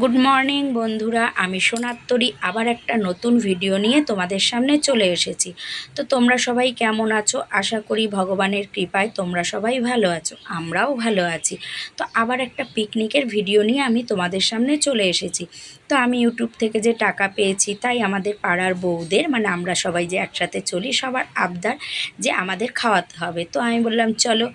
Good morning বন্ধুরা। আমি সোনাত্তরি। আবার একটা নতুন ভিডিও নিয়ে তোমাদের সামনে চলে এসেছি। তো তোমরা সবাই কেমন আছো? আশা করি ভগবানের কৃপায় তোমরা সবাই ভালো আছো। আমরাও ভালো আছি। তো আবার একটা পিকনিকের ভিডিও নিয়ে আমি তোমাদের সামনে চলে এসেছি। তো আমি ইউটিউব থেকে যে টাকা পেয়েছি, তাই আমাদের পাড়ার বউদের মানে আমরা সবাই যে একসাথে চলি, সবার আবদার যে আমাদের খাওয়াতে হবে। তো আমি বললাম, চলো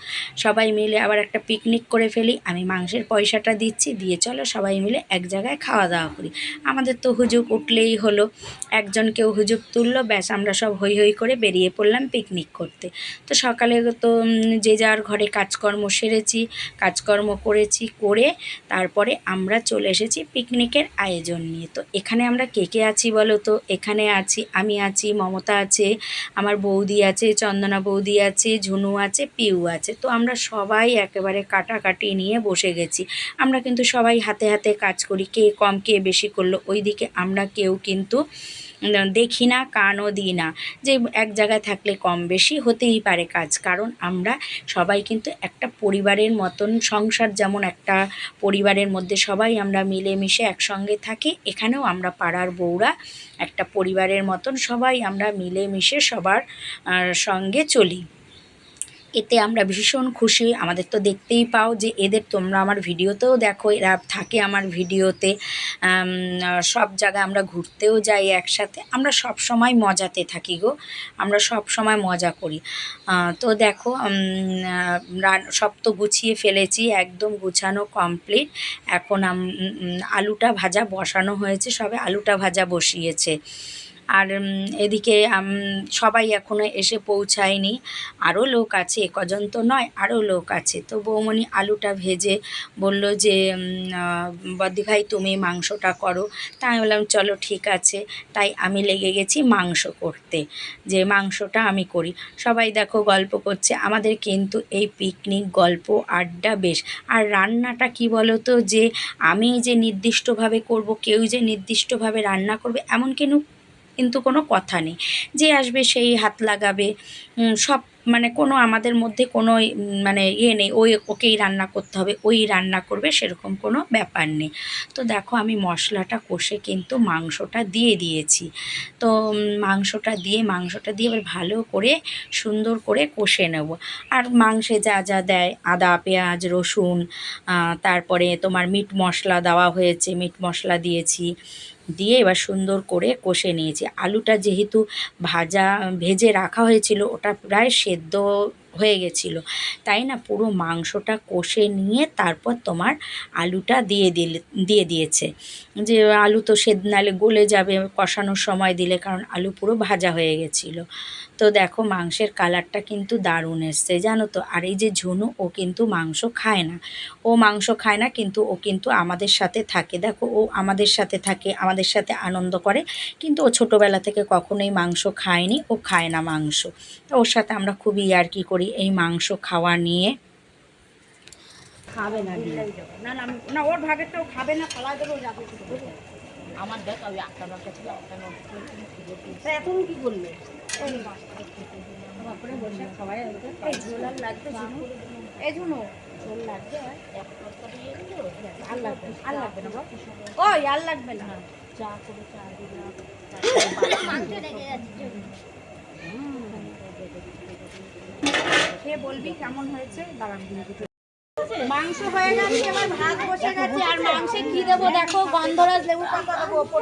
সবাই মিলে আবার একটা পিকনিক করে ফেলি, আমি মাংসের পয়সাটা দিচ্ছি, দিয়ে চলো সবাই মিলে এক জায়গায় খাওয়া দাওয়া করি। আমাদের তো হুজুগ উঠলেই হলো একজন কেউ হুজুগ তুললো, ব্যাস আমরা সব হই হই করে বেরিয়ে পড়লাম পিকনিক করতে। তো সকালে তো যে যার ঘরে কাজকর্ম সেরেছি, কাজকর্ম করেছি, করে তারপরে আমরা চলে এসেছি পিকনিকের আয়োজন। নিয়ে। তো এখানে আমরা কে কে আছি বলো তো? এখানে আছি, আমি আছি, মমতা আছে, আমার বৌদি আছে, চন্দনা বৌদি আছে, ঝুনু আছে, পিউ আছে। তো আমরা সবাই একেবারে কাটাকাটি নিয়ে বসে গেছি। আমরা কিন্তু সবাই হাতে হাতে কাজ করি, কে কম, কে বেশি করল। ওইদিকে আমরা কেউ কিন্তু দেখি না, কানও দিই না। যে এক জায়গায় থাকলে কম বেশি হতেই পারে কাজ। কারণ আমরা সবাই কিন্তু একটা পরিবারের মতন, সংসার যেমন একটা পরিবারের মধ্যে সবাই আমরা মিলেমিশে একসঙ্গে থাকি, এখানেও আমরা পাড়ার বউরা একটা পরিবারের মতন সবাই আমরা মিলেমিশে সবার সঙ্গে চলি। এতে আমরা ভীষণ খুশি। আমাদের তো দেখতেই পাও যে এদের তোমরা আমার ভিডিওতেও দেখো, এরা থাকে আমার ভিডিওতে। সব জায়গায় আমরা ঘুরতেও যাই একসাথে। আমরা সব সময় মজাতে থাকি গো। আমরা সব সময় মজা করি। তো দেখো সব তো গুছিয়ে ফেলেছি, একদম গুছানো কমপ্লিট এখন আলুটা ভাজা বসানো হয়েছে, সবে আলুটা ভাজা বসিয়েছে। আর এদিকে সবাই এখনও এসে পৌঁছায়নি। আরও লোক আছে কজন তো নয় আরও লোক আছে। তো বৌমণি আলুটা ভেজে বলল যে উম, আহ, বদ্দি ভাই তুমি মাংসটা করো। তাই আমি বললাম চলো ঠিক আছে। তাই আমি লেগে গেছি মাংস করতে। যে মাংসটা আমি করি। সবাই দেখো গল্প করছে। আমাদের কিন্তু এই পিকনিক গল্প আড্ডা বেশ। আর রান্নাটা কি বলো তো যে আমি যে নির্দিষ্টভাবে করব কেউ যে নির্দিষ্টভাবে রান্না করবে এমন কিন্তু কিন্তু কোনো কথা নেই। যে আসবে সেই হাত লাগাবে। সব মানে কোনো আমাদের মধ্যে কোনো মানে ইয়ে নেই। ওই ওকেই রান্না করতে হবে, ওই রান্না করবে, সেরকম কোনো ব্যাপার নেই। তো দেখো আমি মশলাটা কষে কিন্তু মাংসটা দিয়ে দিয়েছি। তো মাংসটা দিয়ে মাংসটা দিয়ে এবার ভালো করে, সুন্দর করে কষে নেব। আর মাংসে যা যা দেয়, আদা, পেঁয়াজ, রসুন তারপরে তোমার মিট মশলা দেওয়া হয়েছে, মিট মশলা দিয়েছি। দিয়ে এবার সুন্দর করে কষে নিয়েছি। আলুটা যেহেতু ভাজা, ভেজে রাখা হয়েছিল, ওটা প্রায় সেদ্ধ হয়ে গেছিল। তাই না পুরো মাংসটা কষে নিয়ে তারপর তোমার আলুটা দিয়ে দিলে, দিয়ে দিয়েছে। যে আলু তো সেদ্ধ নালে গলে যাবে, কষানোর সময় দিলে, কারণ আলু পুরো ভাজা হয়ে গেছিল। তো দেখো মাংসের কালারটা কিন্তু দারুণ এসছে, জানো তো? আর এই যে ঝুনু, ও কিন্তু মাংস খায় না। ও মাংস খায় না, কিন্তু ও কিন্তু আমাদের সাথে থাকে। দেখো, ও আমাদের সাথে থাকে, আমাদের সাথে আনন্দ করে। কিন্তু ও ছোটোবেলা থেকে কখনোই মাংস খায়নি, ও খায় না মাংস। ওর সাথে আমরা খুবই ইয়ার্কি করি। এই মাংস খাওয়া নিয়ে খাবে না না না না ওর ভাগেরটাও খাবে না ফালা দেবো যাবে আমার দেখ ওই আটটা দরকার ছিল আটটা নষ্ট করে তুমি খুঁজে পেয়েছি। এখন কি করলে? এই ঝোল আর লাগবে ঝুনু এই ঝুনু ঝোল লাগবে আর? এক তরকারি দিয়ে দিলো, আর লাগবে আর লাগবে না ওই আর লাগবে না। চা করে চা দিলাম। খেয়ে বলবি কেমন হয়েছে? দাঁড়ান মাংস হয়ে গেছে এবার ভাত বসে গেছে আর মাংসে কি দেবো দেখো? গন্ধরাজ লেবু পাতা দেবো ওপর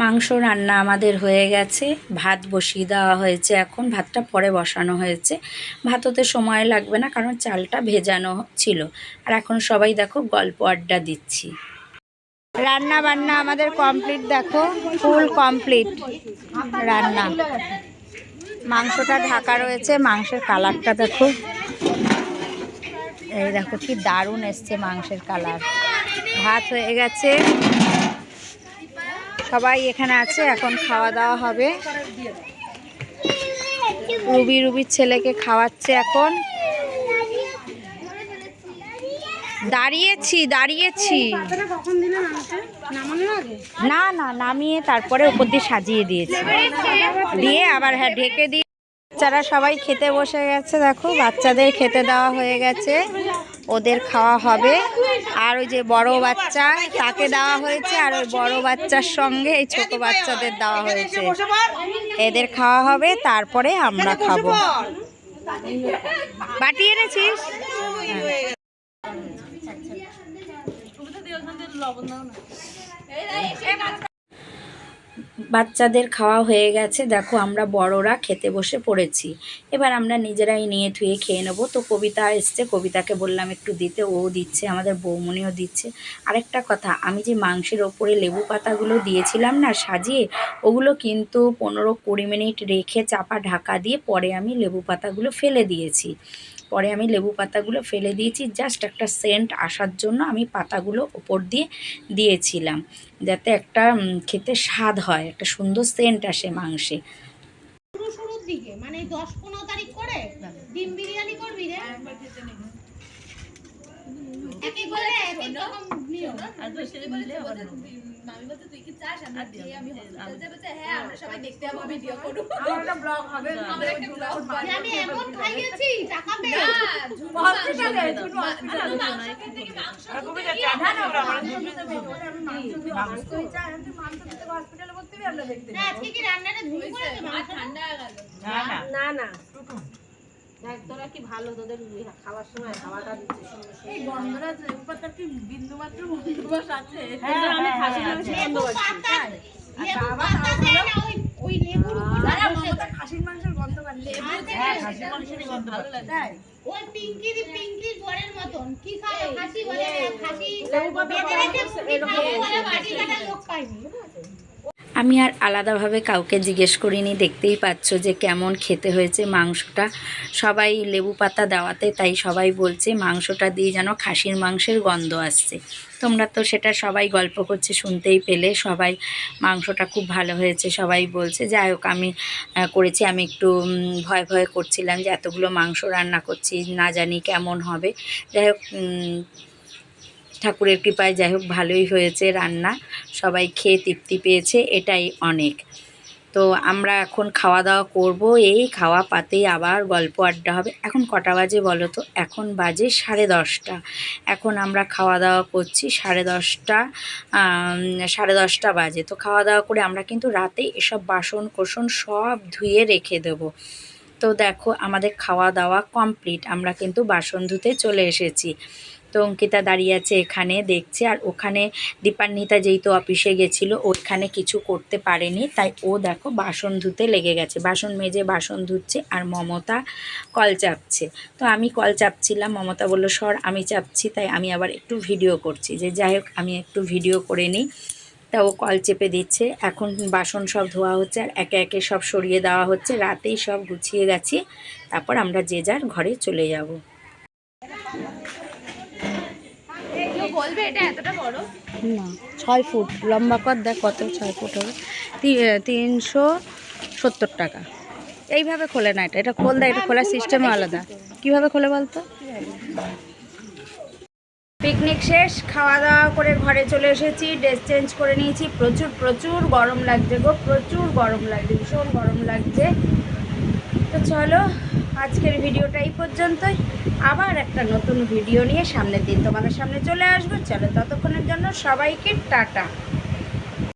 মাংস রান্না আমাদের হয়ে গেছে। ভাত বসিয়ে দেওয়া হয়েছে এখন। ভাতটা পরে বসানো হয়েছে। ভাত হতে সময় লাগবে না কারণ চালটা ভেজানো ছিল। আর এখন সবাই দেখো গল্প আড্ডা দিচ্ছি। রান্না বান্না আমাদের কমপ্লিট দেখো। ফুল কমপ্লিট রান্না। মাংসটা ঢাকা রয়েছে। মাংসের কালারটা দেখো। এই দেখো কি দারুণ এসছে মাংসের কালার ভাত হয়ে গেছে। সবাই এখানে আছে, এখন খাওয়া দাওয়া হবে। রুবি রুবির ছেলেকে খাওয়াচ্ছে এখন। দাঁড়িয়েছি দাঁড়িয়েছি। না না, নামিয়ে তারপরে উপর দিয়ে সাজিয়ে দিয়েছি। দিয়ে আবার হ্যাঁ ঢেকে দিয়ে বাচ্চারা সবাই খেতে বসে গেছে, দেখো, বাচ্চাদের খেতে দেওয়া হয়ে গেছে। ওদের খাওয়া হবে আর ওই যে বড় বাচ্চা তাকে দেওয়া হয়েছে আর ওই বড় বাচ্চার সঙ্গে এই ছোট বাচ্চাদের দেওয়া হয়েছে এদের খাওয়া হবে তারপরে আমরা খাব বাটি এনেছিস বাচ্চাদের খাওয়া হয়ে গেছে। দেখো, আমরা বড়রা খেতে বসে পড়েছি। এবার আমরা নিজেরাই নিয়ে ধুয়ে খেয়ে নেব। তো কবিতা এসছে, কবিতাকে বললাম একটু দিতে, ও দিচ্ছে, আমাদের বৌমনিও দিচ্ছে। আরেকটা কথা, আমি যে মাংসের ওপরে লেবু পাতাগুলো দিয়েছিলাম না সাজিয়ে, ওগুলো কিন্তু পনেরো কুড়ি মিনিট রেখে চাপা ঢাকা দিয়ে পরে আমি লেবু পাতাগুলো ফেলে দিয়েছি। পরে আমি লেবু পাতাগুলো ফেলে দিয়েছি জাস্ট একটা সেন্ট আসার জন্য আমি পাতাগুলো ওপর দিয়ে দিয়েছিলাম যাতে একটা খেতে স্বাদ হয় একটা সুন্দর সেন্ট আসে মাংসে মানে দশ পনেরো তারিখ করে ডিম বিরিয়ানি করবি রে তো সে মিলে আবার নেব। যে আমি এমন খাইয়েছি টাকা পেয়ে না না কি আমি মাংস হ্যাঁ, খাসির মাংসেরই গন্ধ ভালো লাগে ওই পিঙ্কি দি পিঙ্কির বরের মতন কি বলে না, খাসি বেঁধে রেখে মুড়ি খাব বলে বাটি লোক পাইনি আমি আর আলাদাভাবে কাউকে জিজ্ঞেস করিনি, দেখতেই পাচ্ছ যে কেমন খেতে হয়েছে মাংসটা। সবাই লেবু পাতা দেওয়াতে তাই সবাই বলছে মাংসটা দিয়ে যেন খাসির মাংসের গন্ধ আসছে। তোমরা তো সেটা সবাই গল্প করছে, শুনতেই পেলে সবাই। মাংসটা খুব ভালো হয়েছে, সবাই বলছে, যাই হোক, আমি করেছি। আমি একটু ভয় ভয় করছিলাম যে এতগুলো মাংস রান্না করছি, না জানি কেমন হবে। যাই হোক ঠাকুরের কৃপায় যাই হোক ভালোই হয়েছে রান্না। সবাই খেয়ে তৃপ্তি পেয়েছে, এটাই অনেক। তো আমরা এখন খাওয়া দাওয়া করব, এই খাওয়া পাতেই আবার গল্প আড্ডা হবে। এখন কটা বাজে বলো তো? এখন বাজে সাড়ে দশটা। এখন আমরা খাওয়া দাওয়া করছি সাড়ে দশটা সাড়ে দশটা বাজে। তো খাওয়া দাওয়া করে আমরা কিন্তু রাতে এসব বাসন কোসন সব ধুয়ে রেখে দেবো। তো দেখো আমাদের খাওয়া দাওয়া কমপ্লিট। আমরা কিন্তু বাসন ধুতে চলে এসেছি। তো অঙ্কিতা দাঁড়িয়ে আছে এখানে, দেখছে। আর ওখানে দীপান্বিতা যেহেতু অফিসে গেছিল ওইখানে কিছু করতে পারেনি। তাই ও দেখো বাসন ধুতে লেগে গেছে। বাসন মেজে বাসন ধুচ্ছে আর মমতা কল চাপছে। তো আমি কল চাপছিলাম, মমতা বলল, সর, আমি চাপছি। তাই আমি আবার একটু ভিডিও করছি যে যাই হোক, আমি একটু ভিডিও করে নিই। তা ও কল চেপে দিচ্ছে। এখন বাসন সব ধোয়া হচ্ছে আর একে একে সব সরিয়ে দেওয়া হচ্ছে। রাতেই সব গুছিয়ে গেছি। তারপর আমরা যে যার ঘরে চলে যাব। না ছয় ফুট। লম্বা কর দেখ কত ছয় ফুট হবে। তিনশো সত্তর টাকা। এইভাবে খোলে না এটা। এটা খোল দেয় এটা খোলার সিস্টেম আলাদা। কীভাবে খোলে বলতো? পিকনিক শেষ খাওয়া দাওয়া করে ঘরে চলে এসেছি। ড্রেস চেঞ্জ করে নিয়েছি। প্রচুর প্রচুর গরম লাগছে গো প্রচুর গরম লাগছে ভীষণ গরম লাগছে। তো চলো আজকের ভিডিওটা এই পর্যন্তই। আবার একটা নতুন ভিডিও নিয়ে সামনের দিন তোমাদের সামনে চলে আসব। চলো ততক্ষণের জন্য সবাইকে টাটা।